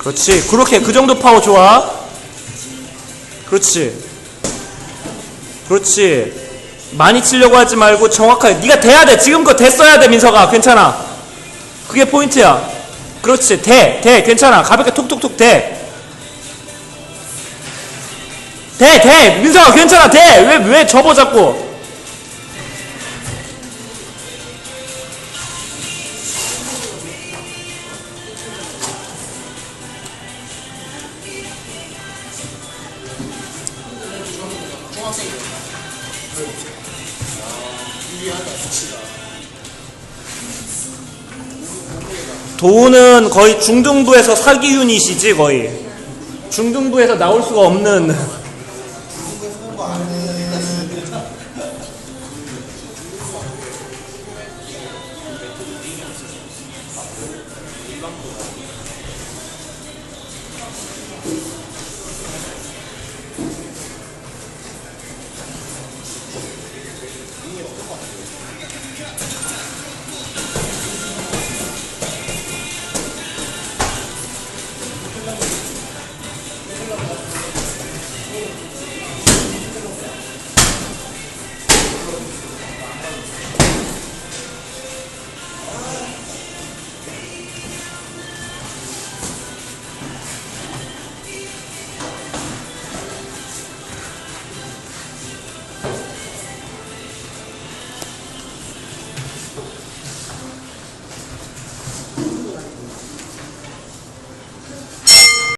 그렇지. 그렇게 그 정도 파워 좋아. 그렇지. 그렇지. 많이 치려고 하지 말고 정확하게 네가 돼야 돼. 지금껏 됐어야 돼, 민서가. 괜찮아. 그게 포인트야. 그렇지. 돼. 돼. 괜찮아. 가볍게 톡톡톡 돼. 돼. 돼. 민서가 괜찮아. 돼. 왜 왜 접어 자꾸. 도우는 거의 중등부에서 사기 유닛이지 거의. 중등부에서 나올 수가 없는